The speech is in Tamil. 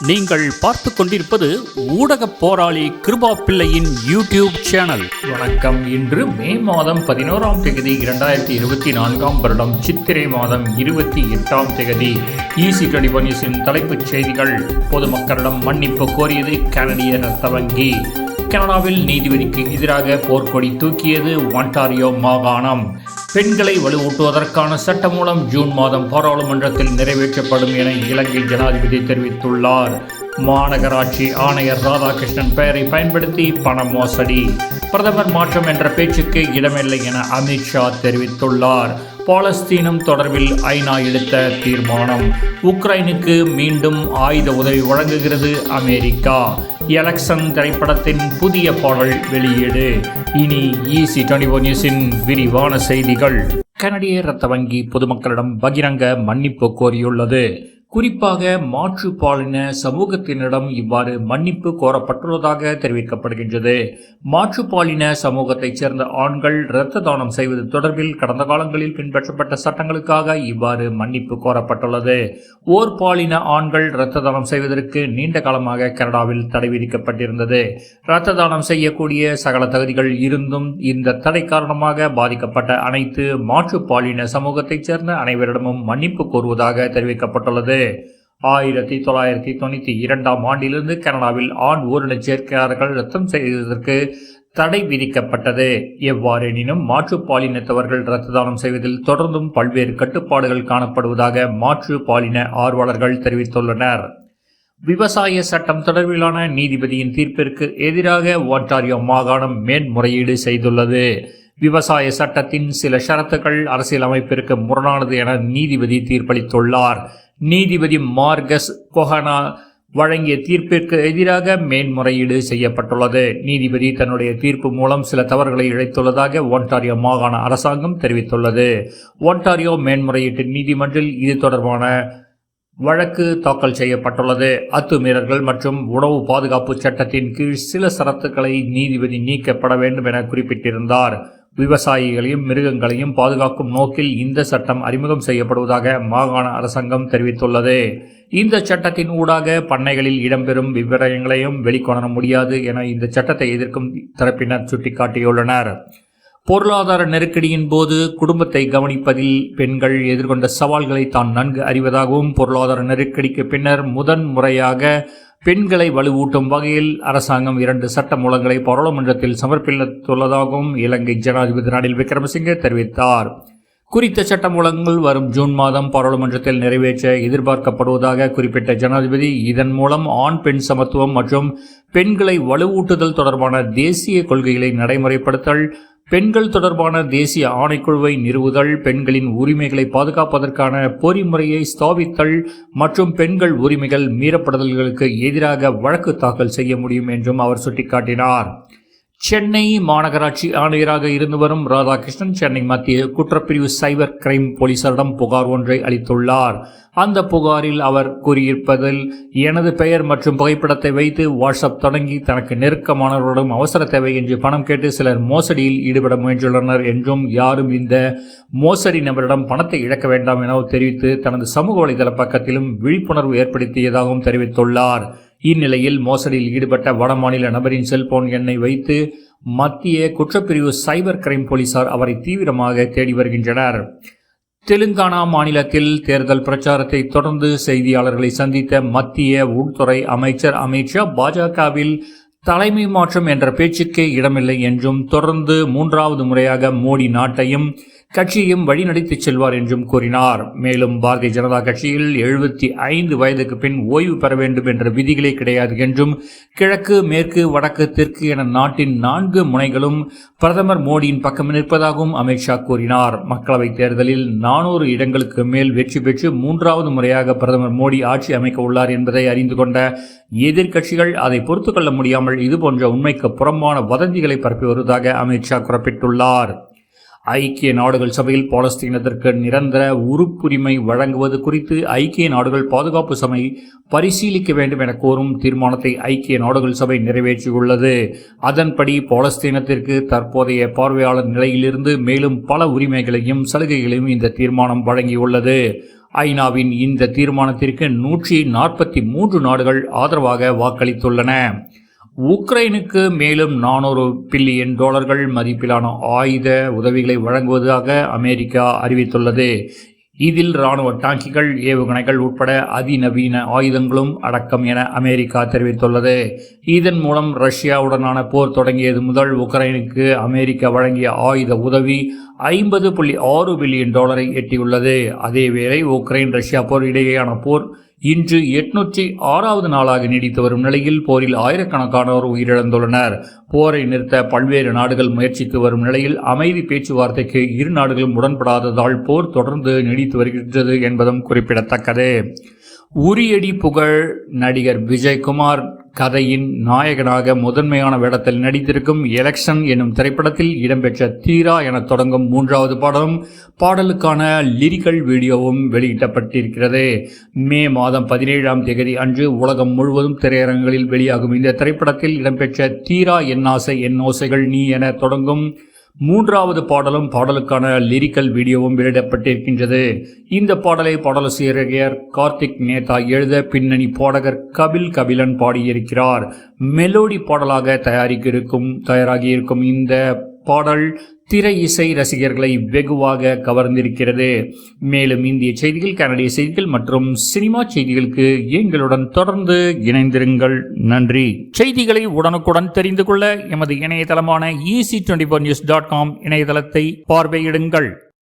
நீங்கள் பார்த்து கொண்டிருப்பது ஊடக போராளி கிருபா பிள்ளையின் யூடியூப் சேனல். வணக்கம். இன்று மே மாதம் பதினோராம் தேதி இரண்டாயிரத்தி இருபத்தி நான்காம் வருடம் சித்திரை மாதம் இருபத்தி எட்டாம் தேதி. ஈசி டுவெண்டி தலைப்புச் செய்திகள். பொதுமக்களிடம் மன்னிப்பு கோரியது கனடிய ரத்த வங்கி கனடாவில் நீதிபதிக்கு எதிராக போர்க்கொடி தூக்கியது ஒன்டாரியோ மாகாணம். பெண்களை வலுவூட்டுவதற்கான சட்ட மூலம் ஜூன் மாதம் பாராளுமன்றத்தில் நிறைவேற்றப்படும் என இலங்கை ஜனாதிபதி தெரிவித்துள்ளார். மாநகராட்சி ஆணையர் ராதாகிருஷ்ணன் பெயரை பயன்படுத்தி பண மோசடி. பிரதமர் மாற்றம் என்ற பேச்சுக்கு இடமில்லை என அமித்ஷா தெரிவித்துள்ளார். பாலஸ்தீனம் தொடர்பில் ஐநா எடுத்த தீர்மானம். உக்ரைனுக்கு மீண்டும் ஆயுத உதவி வழங்குகிறது அமெரிக்கா. எலக்ஷன் திரைப்படத்தின் புதிய பாடல் வெளியீடு. இனி ஈசி டுவெண்டி நியூஸின் விரிவான செய்திகள். கனடிய இரத்த வங்கி பொதுமக்களிடம் பகிரங்க மன்னிப்பு கோரியுள்ளது. குறிப்பாக மாற்றுப்பாலின சமூகத்தினரிடம் இவ்வாறு மன்னிப்பு கோரப்பட்டுள்ளதாக தெரிவிக்கப்படுகின்றது. மாற்றுப்பாலின சமூகத்தைச் சேர்ந்த ஆண்கள் இரத்த தானம் செய்வது தொடர்பில் கடந்த காலங்களில் பின்பற்றப்பட்ட சட்டங்களுக்காக இவ்வாறு மன்னிப்பு கோரப்பட்டுள்ளது. ஓர் பாலின ஆண்கள் இரத்த தானம் செய்வதற்கு நீண்ட காலமாக கனடாவில் தடை விதிக்கப்பட்டிருந்தது. இரத்த தானம் செய்யக்கூடிய சகல தகுதிகள் இருந்தும் இந்த தடை காரணமாக பாதிக்கப்பட்ட அனைத்து மாற்றுப்பாலின சமூகத்தைச் சேர்ந்த அனைவரிடமும் மன்னிப்பு கோருவதாக தெரிவிக்கப்பட்டுள்ளது. ஆயிரத்தி தொள்ளாயிரத்தி தொண்ணூற்றி இரண்டாம் ஆண்டிலிருந்து கனடாவில் ஆண் ஊரின சேர்க்கையாளர்கள் ரத்தம் செய்வதற்கு தடை விதிக்கப்பட்டது. எவ்வாறெனினும் மாற்று பாலினத்தவர்கள் இரத்த தானம் செய்வதில் தொடர்ந்தும் பல்வேறு கட்டுப்பாடுகள் காணப்படுவதாக மாற்று பாலின ஆர்வலர்கள் தெரிவித்துள்ளனர். விவசாய சட்டம் தொடர்பிலான நீதிபதியின் தீர்ப்பிற்கு எதிராக ஒன்டாரியோ மாகாணம் மேன்முறையீடு செய்துள்ளது. விவசாய சட்டத்தின் சில ஷரத்துக்கள் அரசியலமைப்பிற்கு முரணானது என நீதிபதி தீர்ப்பளித்துள்ளார். நீதிபதி மார்கஸ் கொஹனா வழங்கிய தீர்ப்பிற்கு எதிராக மேன்முறையீடு செய்யப்பட்டுள்ளது. நீதிபதி தன்னுடைய தீர்ப்பு மூலம் சில தவறுகளை இழைத்துள்ளதாக ஒன்டாரியோ மாகாண அரசாங்கம் தெரிவித்துள்ளது. ஒன்டாரியோ மேன்முறையீட்டு நீதிமன்றில் இது தொடர்பான வழக்கு தாக்கல் செய்யப்பட்டுள்ளது. அத்துமீறல்கள் மற்றும் உணவு பாதுகாப்பு சட்டத்தின் கீழ் சில சரத்துக்களை நீதிபதி நீக்கப்பட வேண்டும் என குறிப்பிட்டிருந்தார். விவசாயிகளையும் மிருகங்களையும் பாதுகாக்கும் நோக்கில் இந்த சட்டம் அறிமுகம் செய்யப்படுவதாக மாகாண அரசாங்கம் தெரிவித்துள்ளது. இந்த சட்டத்தின் ஊடாக பண்ணைகளில் இடம்பெறும் விவரங்களையும் வெளிக்கொணர முடியாது என இந்த சட்டத்தை எதிர்க்கும் தரப்பினர் சுட்டிக்காட்டியுள்ளனர். பொருளாதார நெருக்கடியின் போது குடும்பத்தை கவனிப்பதில் பெண்கள் எதிர்கொண்ட சவால்களை தான் நன்கு அறிவதாகவும் பொருளாதார நெருக்கடிக்கு பின்னர் முதன் முறையாக பெண்களை வலுவூட்டும் வகையில் அரசாங்கம் இரண்டு சட்ட மூலங்களை பாராளுமன்றத்தில் சமர்ப்பித்துள்ளதாகவும் இலங்கை ஜனாதிபதி ரணில் விக்ரமசிங்கே தெரிவித்தார். குறித்த சட்ட மூலங்கள் வரும் ஜூன் மாதம் பாராளுமன்றத்தில் நிறைவேற்ற எதிர்பார்க்கப்படுவதாக குறிப்பிட்ட ஜனாதிபதி இதன் மூலம் ஆண் பெண் சமத்துவம் மற்றும் பெண்களை வலுவூட்டுதல் தொடர்பான தேசிய கொள்கைகளை நடைமுறைப்படுத்தல் பெண்கள் தொடர்பான தேசிய ஆணைக்குழுவை நிறுவுதல் பெண்களின் உரிமைகளை பாதுகாப்பதற்கான பொறிமுறையை ஸ்தாபித்தல் மற்றும் பெண்கள் உரிமைகள் மீறப்படுதல்களுக்கு எதிராக வழக்கு தாக்கல் செய்ய முடியும் என்றும் அவர் சுட்டிக்காட்டினார். சென்னை மாநகராட்சி ஆணையராக இருந்து வரும் ராதாகிருஷ்ணன் சென்னை மத்திய குற்றப்பிரிவு சைபர் கிரைம் போலீசாரிடம் புகார் ஒன்றை அளித்துள்ளார். அந்த புகாரில் அவர் கூறியிருப்பதில் எனது பெயர் மற்றும் புகைப்படத்தை வைத்து வாட்ஸ்அப் தொடங்கி தனக்கு நெருக்கமானவர்களிடம் அவசர தேவை என்று பணம் கேட்டு சிலர் மோசடியில் ஈடுபட முயன்றுள்ளனர் என்றும் யாரும் இந்த மோசடி நபரிடம் பணத்தை இழக்க வேண்டாம் எனவும் தெரிவித்து தனது சமூக வலைதள பக்கத்திலும் விழிப்புணர்வு ஏற்படுத்தியதாகவும் தெரிவித்துள்ளார். இந்நிலையில் மோசடியில் ஈடுபட்ட வடமாநில நபரின் செல்போன் எண்ணை வைத்து மத்திய குற்றப்பிரிவு சைபர் கிரைம் போலீசார் அவரை தீவிரமாக தேடி வருகின்றனர். தெலுங்கானா மாநிலத்தில் தேர்தல் பிரச்சாரத்தை தொடர்ந்து செய்தியாளர்களை சந்தித்த மத்திய உள்துறை அமைச்சர் அமித்ஷா பாஜகவில் தலைமை மாற்றம் என்ற பேச்சுக்கே இடமில்லை என்றும் தொடர்ந்து மூன்றாவது முறையாக மோடி நாட்டையும் கட்சியையும் வழிநடத்திச் செல்வார் என்றும் கூறினார். மேலும் பாரதிய ஜனதா கட்சியில் எழுபத்தி ஐந்து வயதுக்கு பின் ஓய்வு பெற வேண்டும் என்ற விதிகளே கிடையாது என்றும் கிழக்கு மேற்கு வடக்கு தெற்கு என நாட்டின் நான்கு முனைகளும் பிரதமர் மோடியின் பக்கம் நிற்பதாகவும் அமித்ஷா கூறினார். மக்களவைத் தேர்தலில் நானூறு இடங்களுக்கு மேல் வெற்றி பெற்று மூன்றாவது முறையாக பிரதமர் மோடி ஆட்சி அமைக்க உள்ளார் என்பதை அறிந்து கொண்ட எதிர்க்கட்சிகள் அதை பொறுத்துக்கொள்ள முடியாமல் இதுபோன்ற உண்மைக்கு புறம்பான வதந்திகளை பரப்பி வருவதாக அமித்ஷா குறிப்பிட்டுள்ளார். ஐக்கிய நாடுகள் சபையில் பாலஸ்தீனத்திற்கு நிரந்தர உறுப்புரிமை வழங்குவது குறித்து ஐக்கிய நாடுகள் பாதுகாப்பு சபை பரிசீலிக்க வேண்டும் என கோரும் தீர்மானத்தை ஐக்கிய நாடுகள் சபை நிறைவேற்றியுள்ளது. அதன்படி பாலஸ்தீனத்திற்கு தற்போதைய பார்வையாளர் நிலையிலிருந்து மேலும் பல உரிமைகளையும் சலுகைகளையும் இந்த தீர்மானம் வழங்கியுள்ளது. ஐநாவின் இந்த தீர்மானத்திற்கு நூற்றி நாற்பத்தி மூன்று நாடுகள் ஆதரவாக வாக்களித்துள்ளன. உக்ரைனுக்கு மேலும் நானூறு பில்லியன் டாலர்கள் மதிப்பிலான ஆயுத உதவிகளை வழங்குவதாக அமெரிக்கா அறிவித்துள்ளது. இதில் இராணுவ டாங்கிகள் ஏவுகணைகள் உட்பட அதிநவீன ஆயுதங்களும் அடக்கம் என அமெரிக்கா தெரிவித்துள்ளது. இதன் மூலம் ரஷ்யாவுடனான போர் தொடங்கியது முதல் உக்ரைனுக்கு அமெரிக்கா வழங்கிய ஆயுத உதவி ஐம்பது புள்ளி ஆறு பில்லியன் டாலரை எட்டியுள்ளது. அதேவேளை உக்ரைன் ரஷ்யா போர் இடையேயான போர் இன்று எட்நூற்றி ஆறாவது நாளாக நீடித்து வரும் நிலையில் போரில் ஆயிரக்கணக்கானோர் உயிரிழந்துள்ளனர். போரை நிறுத்த பல்வேறு நாடுகள் முயற்சித்து வரும் நிலையில் அமைதி பேச்சுவார்த்தைக்கு இரு நாடுகளும் உடன்படாததால் போர் தொடர்ந்து நீடித்து வருகின்றது என்பதும் குறிப்பிடத்தக்கது. உரியடி புகழ் நடிகர் விஜய்குமார் கதையின் நாயகனாக முதன்மையான வேடத்தில் நடித்திருக்கும் எலெக்ஷன் என்னும் திரைப்படத்தில் இடம்பெற்ற தீரா என தொடங்கும் மூன்றாவது பாடலும் பாடலுக்கான லிரிக்கல் வீடியோவும் வெளியிடப்பட்டிருக்கிறது மே மாதம் பதினேழாம் தேதி அன்று உலகம் முழுவதும் திரையரங்களில் வெளியாகும் இந்த திரைப்படத்தில் இடம்பெற்ற தீரா என் ஆசை என் ஓசைகள் நீ என தொடங்கும் மூன்றாவது பாடலும் பாடலுக்கான லிரிக்கல் வீடியோவும் வெளியிடப்பட்டிருக்கின்றது. இந்த பாடலை பாடலாசிரியர் கார்த்திக் நேதா எழுத பின்னணி பாடகர் கபில் கபிலன் பாடியிருக்கிறார். மெலோடி பாடலாக தயாரிக்கிருக்கும் தயாராகியிருக்கும் இந்த பாடல் திரை இசை ரசிகர்களை வெகுவாக கவர்ந்திருக்கிறது. மேலும் இந்திய செய்திகள் கனடிய செய்திகள் மற்றும் சினிமா செய்திகளுக்கு எங்களுடன் தொடர்ந்து இணைந்திருங்கள். நன்றி. செய்திகளை உடனுக்குடன் தெரிந்து கொள்ள எமது இணையதளமான easy twenty news dot com இணையதளத்தை பார்வையிடுங்கள்.